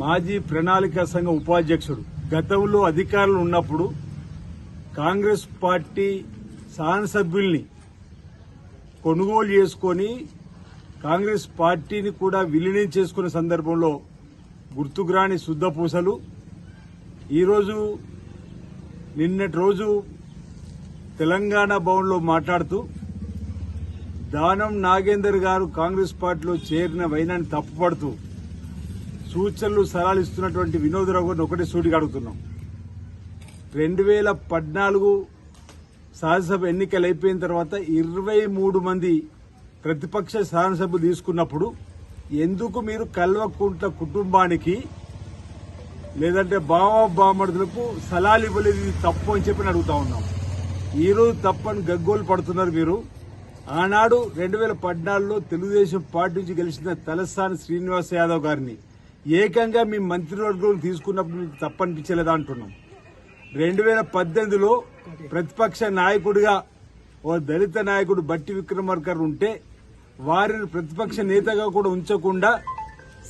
మాజీ ప్రణాళిక సంఘ ఉపాధ్యక్షుడు. గతంలో అధికారులు ఉన్నప్పుడు కాంగ్రెస్ పార్టీ శాసనసభ్యుల్ని కొనుగోలు చేసుకొని కాంగ్రెస్ పార్టీని కూడా విలీనం చేసుకునే సందర్భంలో గుర్తుకురాని శుద్ధపూసలు. ఈరోజు నిన్నటి రోజు తెలంగాణ భవన్లో మాట్లాడుతూ దానం నాగేందర్ గారు కాంగ్రెస్ పార్టీలో చేరిన వైనాన్ని తప్పుపడుతూ సూచనలు సలహాలు ఇస్తున్నటువంటి వినోదరావు గారిని ఒకటే సూటిగా అడుగుతున్నాం. రెండు వేల పద్నాలుగు శాసనసభ ఎన్నికలు అయిపోయిన తర్వాత ఇరవై మూడు మంది ప్రతిపక్ష శాసనసభ్యులు తీసుకున్నప్పుడు ఎందుకు మీరు కల్వకుంట్ల కుటుంబానికి లేదంటే బావ బామడులకు సలాలు ఇవ్వలేదు ఇది తప్పు అని చెప్పి అడుగుతా ఉన్నాం. ఈ రోజు తప్పని గగ్గోలు పడుతున్నారు మీరు. ఆనాడు రెండు వేల పద్నాలుగులో తెలుగుదేశం పార్టీ నుంచి గెలిచిన తలసాని శ్రీనివాస్ యాదవ్ గారిని ఏకంగా మీ మంత్రివర్గం తీసుకున్నప్పుడు మీకు తప్పనిపించలేదా అంటున్నాం. రెండు వేల పద్దెనిమిదిలో ప్రతిపక్ష నాయకుడిగా ఓ దళిత నాయకుడు బట్టి విక్రమార్కర్ ఉంటే వారిని ప్రతిపక్ష నేతగా కూడా ఉంచకుండా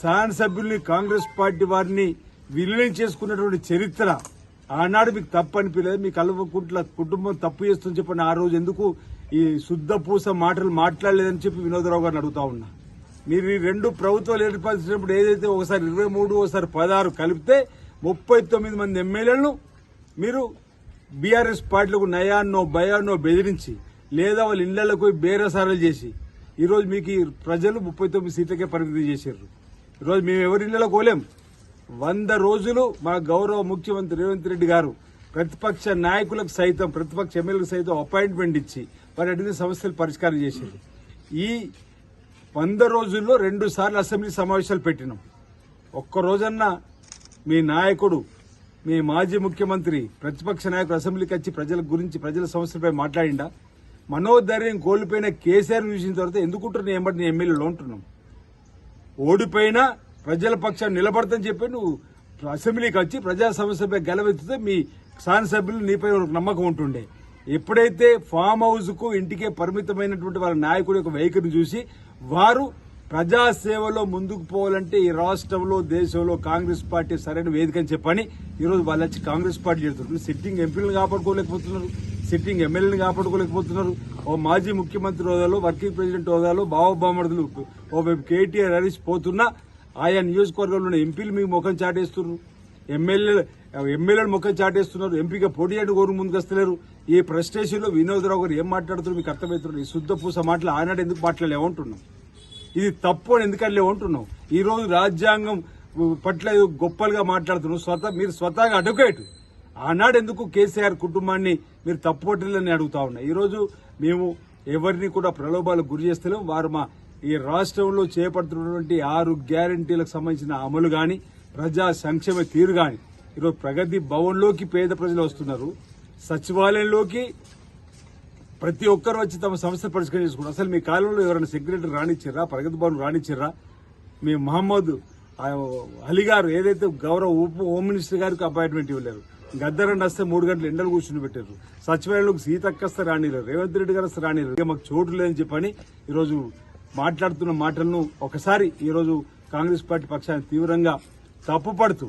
శాసనసభ్యుల్ని కాంగ్రెస్ పార్టీ వారిని విలీనం చేసుకున్నటువంటి చరిత్ర ఆనాడు మీకు తప్పు అనిపించలేదు మీ కల్వకుంట్ల కుటుంబం తప్పు చేస్తుందని చెప్పిన ఆ రోజు ఎందుకు ఈ శుద్ధ పూస మాటలు మాట్లాడలేదని చెప్పి వినోదరావు గారిని అడుగుతా ఉన్నా. మీరు ఈ రెండు ప్రభుత్వాలు ఏర్పరిచినప్పుడు ఏదైతే ఒకసారి ఇరవై మూడు ఒకసారి పదహారు కలిపితే ముప్పై తొమ్మిది మంది ఎమ్మెల్యేలను మీరు బీఆర్ఎస్ పార్టీలకు నయాన్నో భయాన్నో బెదిరించి లేదా వాళ్ళ ఇళ్ళకు పోయి బేరసారాలు చేసి ఈరోజు మీకు ప్రజలు ముప్పై తొమ్మిది సీట్లకే పరిమితి చేశారు. ఈరోజు మేము ఎవరి ఇళ్ళలో కోలేం వంద రోజులు మా గౌరవ ముఖ్యమంత్రి రేవంత్ రెడ్డి గారు ప్రతిపక్ష నాయకులకు సైతం ప్రతిపక్ష ఎమ్మెల్యేలకు సైతం అపాయింట్మెంట్ ఇచ్చి వారి అడిగిన సమస్యలు పరిష్కారం చేశారు. ఈ వంద రోజుల్లో రెండు సార్లు అసెంబ్లీ సమావేశాలు పెట్టినాం. ఒక్క రోజన్నా మీ నాయకుడు మీ మాజీ ముఖ్యమంత్రి ప్రతిపక్ష నాయకుడు అసెంబ్లీకి వచ్చి ప్రజల గురించి ప్రజల సమస్యలపై మాట్లాడిండా? మనోధైర్యం కోల్పోయిన కేసీఆర్ చూసిన తర్వాత ఎందుకుంటున్నా నేను నీ ఎమ్మెల్యేలో ఉంటున్నాం ఓడిపోయినా ప్రజల పక్షాన్ని నిలబడతని చెప్పి నువ్వు అసెంబ్లీకి వచ్చి ప్రజా సమస్యపై గెలవెత్తితే మీ శాసనసభ్యులు నీపై ఒక నమ్మకం ఉంటుండే. ఎప్పుడైతే ఫామ్ హౌస్కు ఇంటికే పరిమితమైనటువంటి వాళ్ళ నాయకుడి యొక్క వైఖరిని చూసి వారు ప్రజాసేవలో ముందుకు పోవాలంటే ఈ రాష్ట్రంలో దేశంలో కాంగ్రెస్ పార్టీ సరైన వేదిక అని చెప్పని ఈరోజు వాళ్ళు వచ్చి కాంగ్రెస్ పార్టీ చేస్తున్నారు. సిట్టింగ్ ఎంపీలను కాపాడుకోలేకపోతున్నారు. సిట్టింగ్ ఎమ్మెల్యేలను కాపాడుకోలేకపోతున్నారు. ఓ మాజీ ముఖ్యమంత్రి హోదాలో వర్కింగ్ ప్రెసిడెంట్ హోదాలో బావబామడులు ఓవైపు కేటీఆర్ హరీష్ పోతున్నా ఆయా నియోజకవర్గంలో ఉన్న ఎంపీలు మీకు ముఖం చాటేస్తున్నారు. ఎమ్మెల్యేలు ఎమ్మెల్యేలు ముఖం చాటేస్తున్నారు. ఎంపీగా పోటీ అంటే కోరు ముందుకు వస్తలేరు ఈ ఫ్రస్ట్రేషన్లో వినోదరావు గారు ఏం మాట్లాడుతున్నారు? మీకు అర్థమవుతున్నారు ఈ శుద్ధ పూస మాటలు ఆనాడు ఎందుకు మాట్లాడలేమంటున్నాం ఇది తప్పు అని ఎందుకని లేవంటున్నాం ఈ రోజు రాజ్యాంగం పట్ల గొప్పలుగా మాట్లాడుతున్నాం స్వత మీరు స్వతహాగా అడ్వకేట్. ఆనాడు ఎందుకు కేసీఆర్ కుటుంబాన్ని మీరు తప్పుపట్టలేని అడుగుతా ఉన్నా. ఈరోజు మేము ఎవరిని కూడా ప్రలోభాలకు గురి చేస్తలేం. వారు మా ఈ రాష్ట్రంలో చేపడుతున్నటువంటి ఆరు గ్యారంటీలకు సంబంధించిన అమలు కానీ ప్రజా సంక్షేమ తీరు కానీ ఈరోజు ప్రగతి భవన్లోకి పేద ప్రజలు వస్తున్నారు. సచివాలయంలోకి ప్రతి ఒక్కరు వచ్చి తమ సమస్య పరిష్కారం అసలు మీ కాలంలో ఎవరైనా సెక్రటరీ రాణించారా ప్రగతి భవన్ రాణించారా మీ మహమ్మద్ అలీగారు అలీ గారు ఏదైతే గౌరవ ఉప హోమ్ మినిస్టర్ గారికి అపాయింట్మెంట్ ఇవ్వలేరు. గద్దరండి వస్తే మూడు గంటలు ఎండలు కూర్చుని పెట్టారు. సచివాలయంలోకి సీతక్క వస్తే రానిలేరు. రేవంత్ రెడ్డి గారు వస్తే రానిలేరు. మాకు చోటు లేదని చెప్పని ఈరోజు మాట్లాడుతున్న మాటలను ఒకసారి ఈరోజు కాంగ్రెస్ పార్టీ పక్షాన్ని తీవ్రంగా తప్పుపడుతూ